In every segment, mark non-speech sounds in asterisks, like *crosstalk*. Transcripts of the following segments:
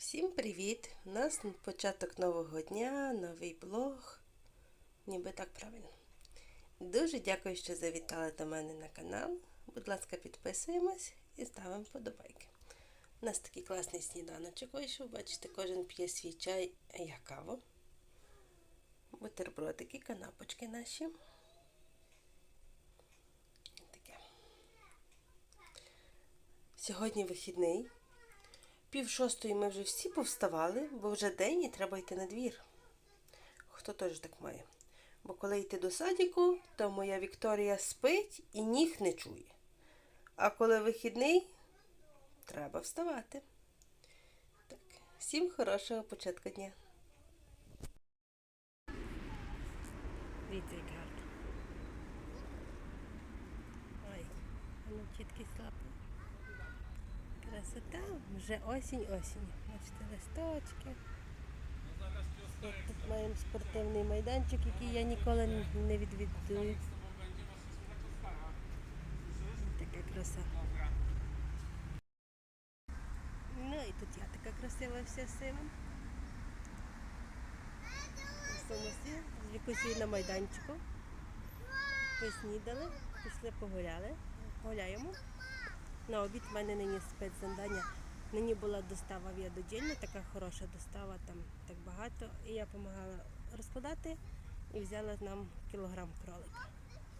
Всім привіт! У нас початок нового дня, новий блог. Ніби так правильно. Дуже дякую, що завітали до мене на канал. Будь ласка, підписуємось і ставимо вподобайки. У нас такий класний сніданочок вийшов. Бачите, кожен п'є свій чай, а я каву. Бутербродики, канапочки наші. Таке. Сьогодні вихідний. Пів шостої ми вже всі повставали, бо вже день і треба йти на двір. Хто теж так має. Бо коли йти до садіку, то моя Вікторія спить і ніг не чує. А коли вихідний, треба вставати. Так, всім хорошого початку дня. Дивіться, як гарно. Ой, воно чіткі слабо. Красота, вже осінь-осінь. Бачите, листочки. От тут маємо спортивний майданчик, який я ніколи не відвідую. Така краса. Ну і тут я така красива вся. Сумосі з вікусі на майданчику. Поснідали, пішли погуляли. Гуляємо. На обід в мене нині спецзавдання. Нині була достава авіадодільна, така хороша достава, там так багато. І я допомагала розкладати і взяла нам кілограм кролика.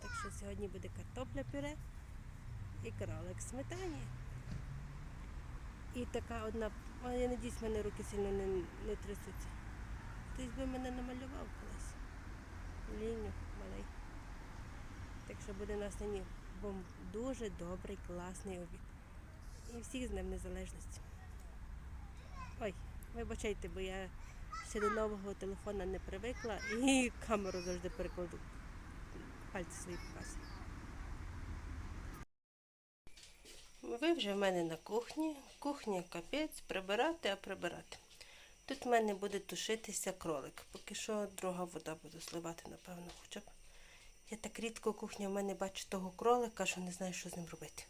Так що сьогодні буде картопля пюре і кролик в сметані. І така одна, а я надіюсь, в мене руки сильно не, не трясуться. Хтось би мене намалював колись. Ліню малий. Так що буде у нас нині дуже добрий, класний обід. І всіх з Днем Незалежності. Ой, вибачайте, бо я ще до нового телефона не привикла і камеру завжди перекладу. Пальці свої показую. Ви вже в мене на кухні. Кухня капець, прибирати, а прибирати. Тут в мене буде тушитися кролик. Поки що друга вода буду сливати, напевно, хоча б. Я так рідко кухня в мене бачу того кролика, що не знаю, що з ним робити.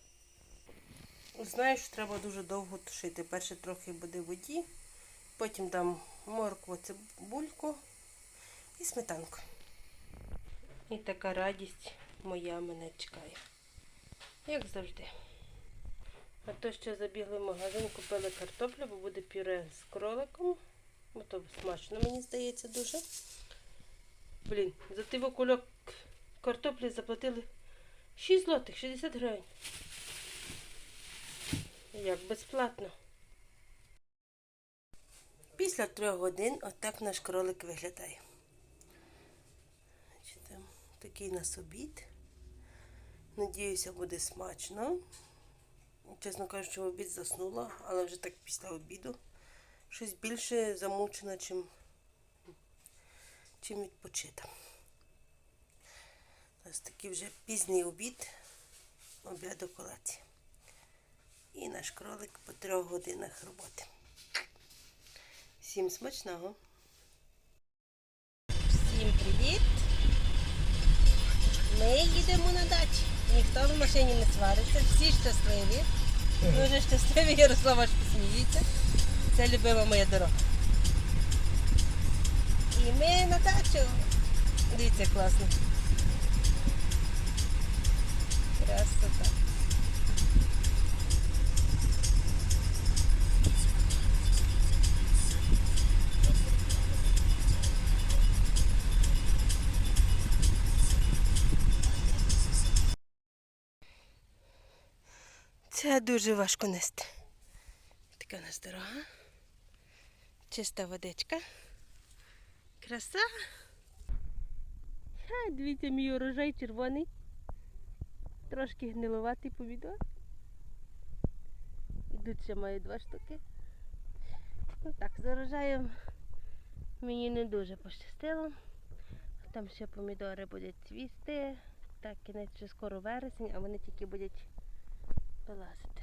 Знаю, що треба дуже довго тушити. Перше трохи буде воді, потім дам моркву, цибульку і сметанку. І така радість моя мене чекає. Як завжди. А то ще забігли в магазин, купили картоплю, бо буде пюре з кроликом. Бо то смачно, мені здається, дуже. Блін, за той кульок картоплі заплатили 6 злотих, 60 гривень. Як безплатно. Після трьох годин отак наш кролик виглядає. Такий нас обід. Надіюся, буде смачно. Чесно кажучи, в обід заснула, але вже так після обіду. Щось більше замучена, чим, чим відпочита. Ось такий вже пізній обід, обід колаці. І наш кролик по трьох годинах роботи. Всім смачного! Всім привіт! Ми їдемо на дачі. Ніхто в машині не свариться, всі щасливі. Дуже щасливі, *laughs* Ярослава аж посміється. Це любима моя дорога. І ми на дачу. Дивіться, класно. Красота. Це дуже важко нести. Така у нас дорога. Чиста водичка. Краса. Ха, дивіться, мій урожай червоний. Трошки гнилуватий помідор. І тут ще маю два штуки. Ну так, з урожаєм мені не дуже пощастило. Там ще помідори будуть цвісти. Так, кінець вже скоро вересень, а вони тільки будуть вилазити.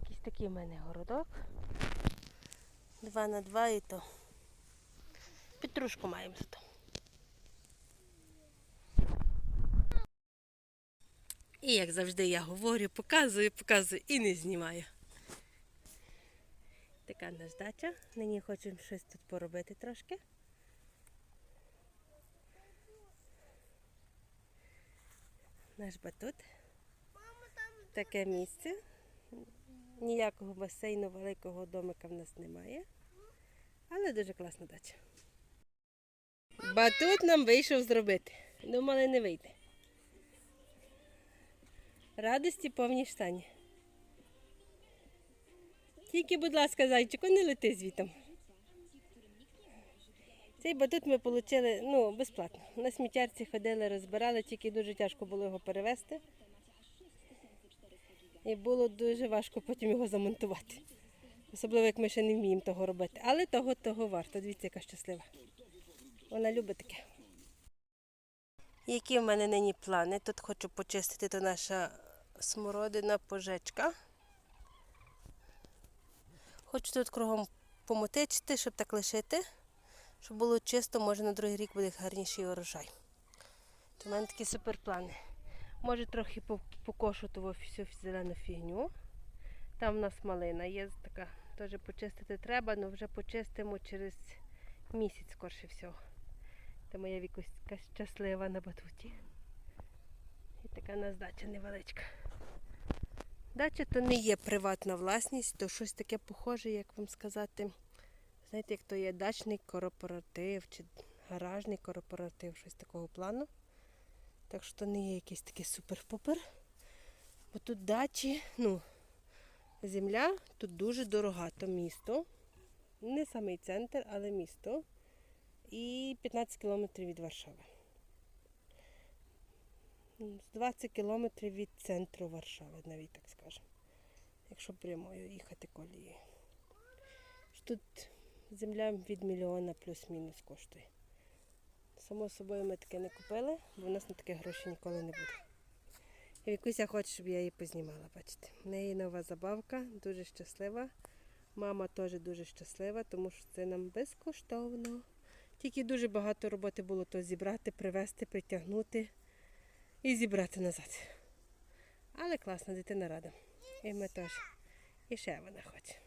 Якийсь такий в мене городок. Два на два і то. Петрушку маємо зато. І як завжди я говорю, показую, показую і не знімаю. Така наша дача. Нині хочемо щось тут поробити трошки. Наш батут. Таке місце. Ніякого басейну, великого домика в нас немає. Але дуже класна дача. Батут нам вийшов зробити. Думали, не вийде. Радості повні штані. Тільки, будь ласка, зайчику, не лети звітом. Цей батут ми отримали ну, безплатно. На сміттярці ходили, розбирали, тільки дуже тяжко було його перевезти. І було дуже важко потім його замонтувати. Особливо, як ми ще не вміємо того робити. Але того того варто. Дивіться, яка щаслива. Вона любить таке. Які в мене нині плани? Тут хочу почистити то наша смородина пожечка. Хочу тут кругом помотичити, щоб так лишити, щоб було чисто, може на другий рік буде гарніший урожай. В мене такі суперплани. Може трохи по- покошу ту всю зелену фігню. Там в нас малина є така, теж почистити треба, але вже почистимо через місяць, скорше всього. Це моя вікуська щаслива на батуті. І така нас дача невеличка. Дача то не є приватна власність, то щось таке похоже, як вам сказати. Знаєте, як то є дачний корпоратив чи гаражний корпоратив, щось такого плану. Так що не є якийсь такий супер-пупер. Бо тут дачі, ну, земля тут дуже дорога, то місто. Не самий центр, але місто. І 15 кілометрів від Варшави. 20 кілометрів від центру Варшави, навіть так скажемо. Якщо прямою їхати колією. Тут земля від мільйона плюс-мінус коштує. Само собою ми таке не купили, бо в нас на таке гроші ніколи не буде. І Вікуся хоче, щоб я її познімала, бачите. В неї нова забавка, дуже щаслива. Мама теж дуже щаслива, тому що це нам безкоштовно. Тільки дуже багато роботи було то зібрати, привезти, притягнути і зібрати назад. Але класна дитина рада. І ми теж. І ще вона хоче.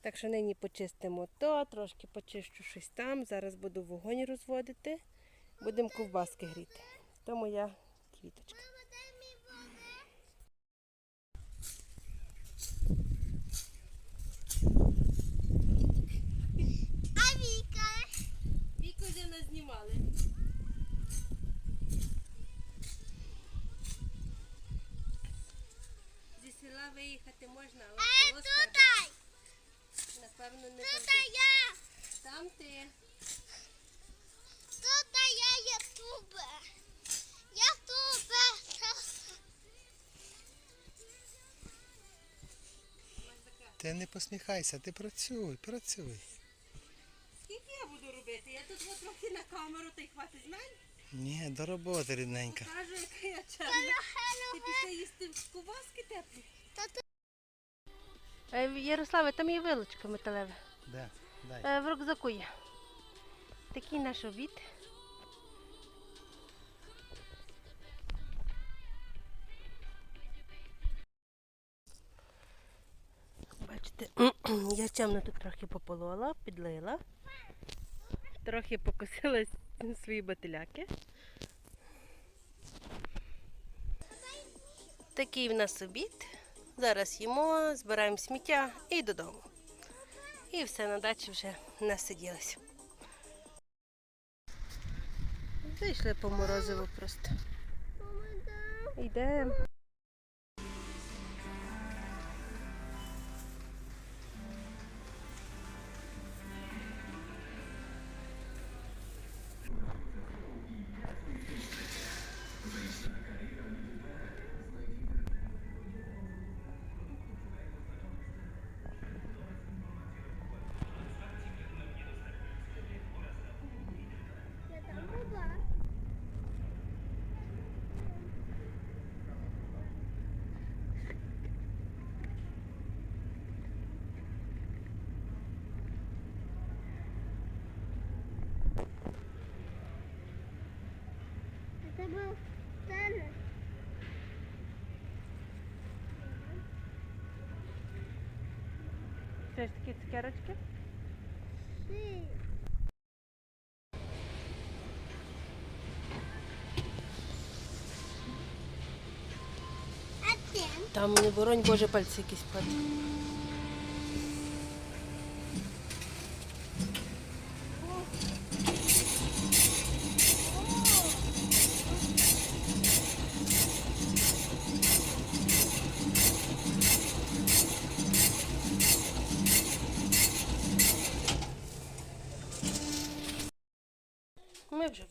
Так що нині почистимо то, трошки почищу щось там. Зараз буду вогонь розводити. Будемо ковбаски гріти. То моя квіточка. А Віка? Віку вже нас знімали. Зі села виїхати можна, але А село з тут тебе, дай! Напевно не Тут я! Там ти. Тут я ютубер! Ютубер! Ти не посміхайся, ти працюй, працюй. Скільки я буду робити? Я тут от трохи на камеру та й хватить з мене. Ні, до роботи, рідненька. Кажу, яка я чемна. Ти пішла їсти ковбаски теплі. Та Ярославе, там є вилочка металева. Де? Дай. Е, В рюкзаку є. Такий наш обід. Бачите, *clears throat* я чемно тут трохи пополола, підлила. Трохи покосила *laughs* свої бателяки. Такий в нас обід. Зараз їмо, збираємо сміття і додому. І все на дачі вже насиділися. Зайшли по морозиву просто. Йдемо. Це ж такі цукерочки? Там у него ронь боже пальцы якісь падають.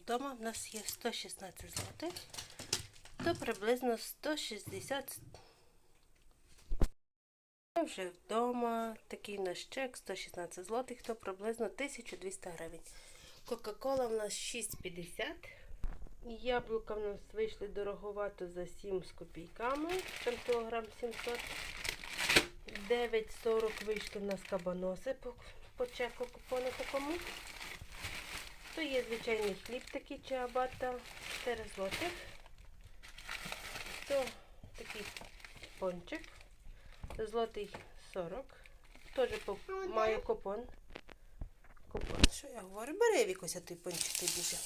Вдома, в нас є 116 злотих, то приблизно 160 ми вже вдома, такий наш чек 116 злотих, то приблизно 1200 гривень. Кока-кола в нас 6,50. Яблука в нас вийшли дороговато за 7 з копійками, там кілограм 700. 9,40 вийшли в нас кабаноси по, по чеку купону такому. То є звичайний хліб такий чиабата, 4 злотих. То такий пончик. Злотий 40. Теж маю купон. Купон. Що я говорю? Бери Вікуся той пончик біже.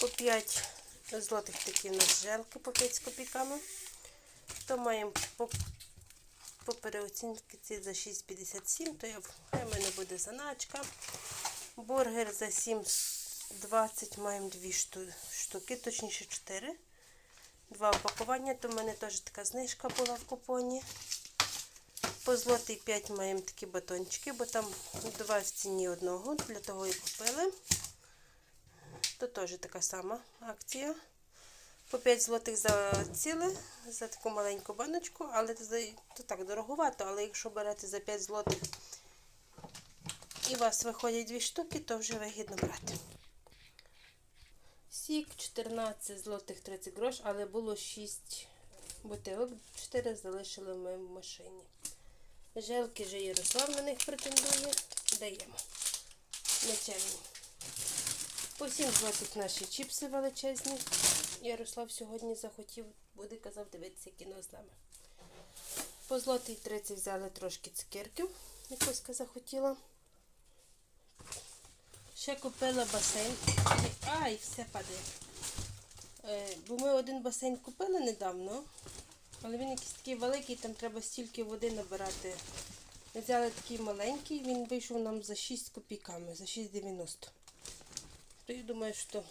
По 5 злотих такі у нас желки по 5 з копійками. То маємо по, по переоцінки за 6,57, то я, хай в мене буде заначка. Бургер за 7,20 маємо дві штуки, точніше 4 два опакування, то в мене теж така знижка була в купоні. По злотий 5 маємо такі батончики, бо там два в ціні одного, для того і купили. То теж така сама акція. По 5 злотих за ціле, за таку маленьку баночку, але то так дороговато, але якщо берете за 5 злотих і у вас виходять дві штуки, то вже вигідно брати. Сік 14 злотих 30 грош, але було 6 бутилок, 4 залишили ми в машині. Желки вже Ярослав на них претендує. Даємо. Нечемні. По 7 злотих наші чіпси величезні. Ярослав сьогодні захотів, буде казав, дивитися кіно з нами. По злотий 30 взяли трошки цукерків, якусь захотіла. Ще купила басейн. Ай, все падає. Е, бо ми один басейн купили недавно, але він якийсь такий великий, там треба стільки води набирати. Ми взяли такий маленький, він вийшов нам за 6 копійками, за 6,90. То я думаю, що,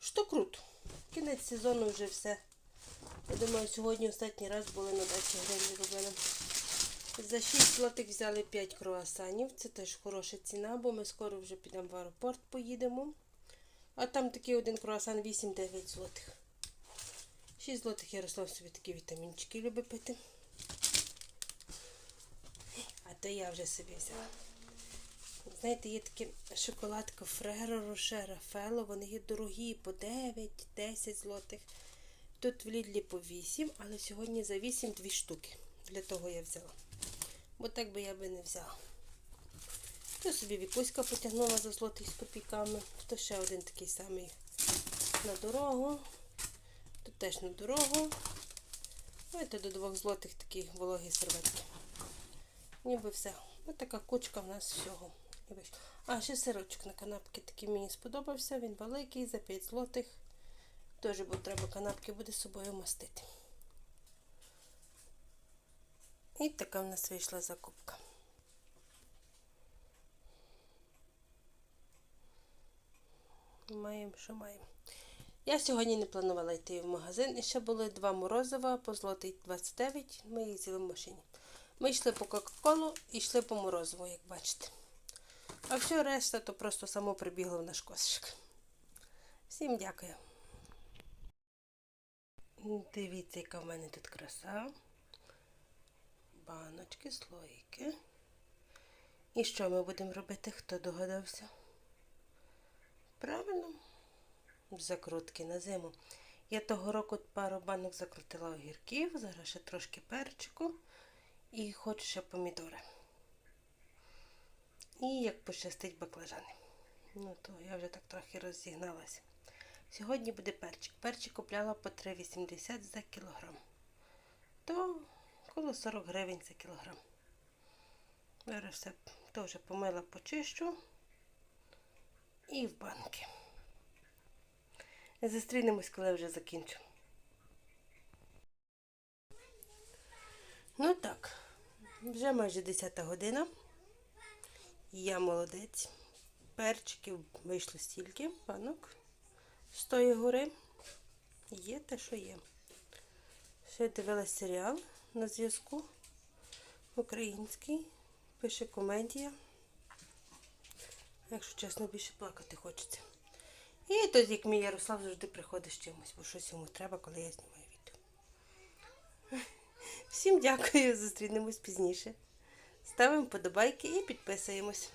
що круто. Кінець сезону вже все. Я думаю, сьогодні останній раз були на дачі гривні робили. За 6 злотих взяли 5 круасанів. Це теж хороша ціна, бо ми скоро вже підемо в аеропорт, поїдемо. А там такий один круасан 8-9 злотих. 6 злотих Ярослав собі такі вітамінчики любить пити. А то я вже собі взяла. Знаєте, є такі шоколадка Фреро Роше Рафело, вони є дорогі по 9-10 злотих. Тут в Лідлі по 8, але сьогодні за 8 дві штуки. Для того я взяла. Бо так би я би не взяла. То собі вікуська потягнула за злотих з копійками. То ще один такий самий на дорогу. Тут теж на дорогу. Ось до двох злотих такі вологі серветки. Ніби все. Ось така кучка в нас всього. А, ще сирочок на канапки такий мені сподобався. Він великий, за 5 злотих. Теж треба канапки буде з собою мастити. І така в нас вийшла закупка. Маємо, що маємо. Я сьогодні не планувала йти в магазин. І ще були два морозива по злотий 29. Ми їх з'їли в машині. Ми йшли по Кока-Колу і йшли по морозиву, як бачите. А все решта то просто само прибігло в наш кошик. Всім дякую. Дивіться, яка в мене тут краса. Баночки, слоїки. І що ми будемо робити? Хто догадався? Правильно, закрутки на зиму. Я того року пару банок закрутила огірків, зараз ще трошки перчику і хочу ще помідори. І як пощастить баклажани. Ну, то я вже так трохи розігналася. Сьогодні буде перчик. Перчик купляла по 3,80 за кілограм. То коло 40 гривень за кілограм. Зараз все теж помила, почищу і в банки. Зустрінемось, коли вже закінчу. Ну так, вже майже 10 година. Я молодець. Перчиків вийшло стільки, банок з тої гори. Є те, що є. Ще дивилась серіал на зв'язку. Український. Пише комедія. Якщо чесно, більше плакати хочеться. І тоді, як мій Ярослав завжди приходить з чимось, бо щось йому треба, коли я знімаю відео. Всім дякую, зустрінемось пізніше. Ставимо подобайки і підписуємось.